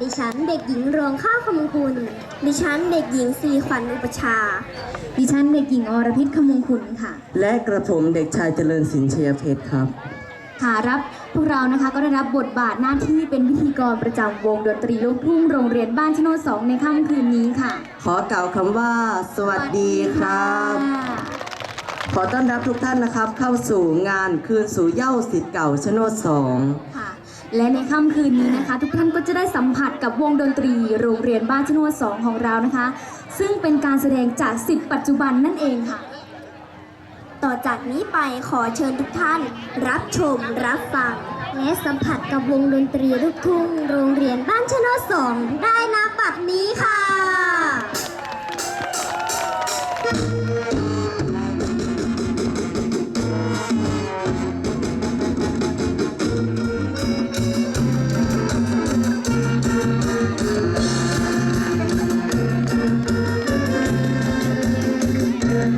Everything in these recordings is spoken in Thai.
ดิฉันเด็กหญิงรวงข้าวคำมงคุณ ดิฉันเด็กหญิงสีขวัญอุปชฌาย์ดิฉันเด็กหญิงอรพิษคำมงคุณค่ะ และกระผมเด็กชายเจริญสินเชียเพชรครับ ค่ะรับพวกเรานะคะก็ได้รับบทบาทหน้าที่เป็นพิธีกรประจำวงดนตรีลูกทุ่งโรงเรียนบ้านชะโนดสองในค่ำคืนนี้ค่ะ ขอกล่าวคำว่า สวัสดีครับ ขอต้อนรับทุกท่านนะครับ เข้าสู่งานคืนสู่เหย้าสิทธิ์เก่าชะโนดสอง ค่ะ และในค่ำคืนนี้นะคะ ทุกท่านก็จะได้สัมผัสกับวงดนตรี โรงเรียนบ้านชะโนดสองของเรานะคะ ซึ่งเป็นการแสดงจากสิทธิ์ปัจจุบันนั่นเองค่ะ ต่อจากนี้ไปขอเชิญทุกท่าน รับชมรับฟัง และสัมผัสกับวงดนตรีลูกทุ่ง โรงเรียนบ้านชะโนดสองได้นะบัดนี้ค่ะ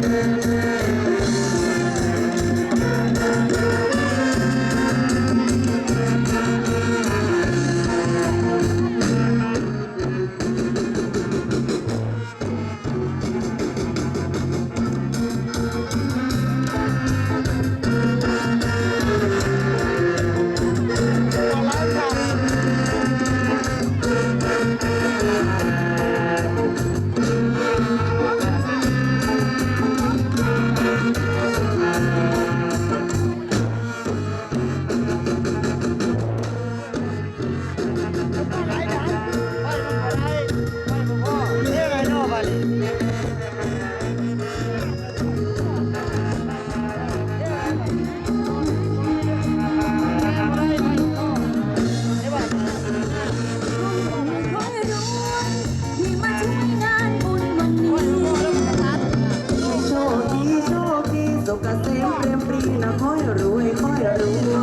โว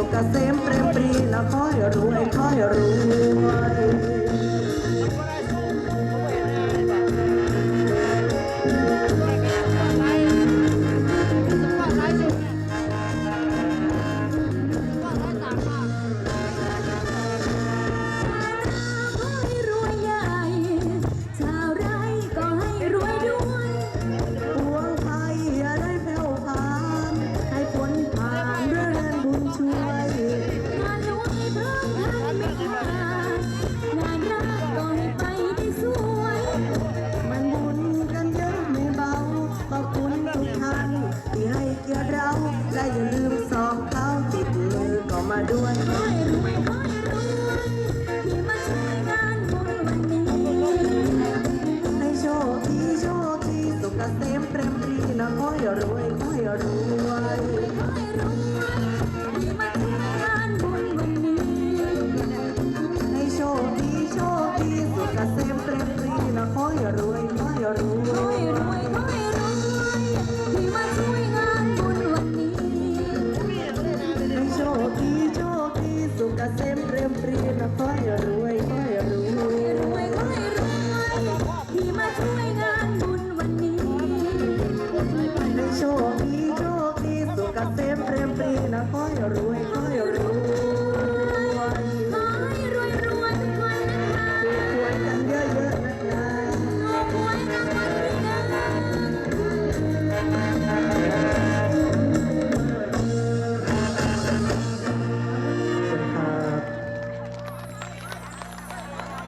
สุขเกษมเปรมปรีแล้วค่อยรวยค่อยรวย นะค่อยรวย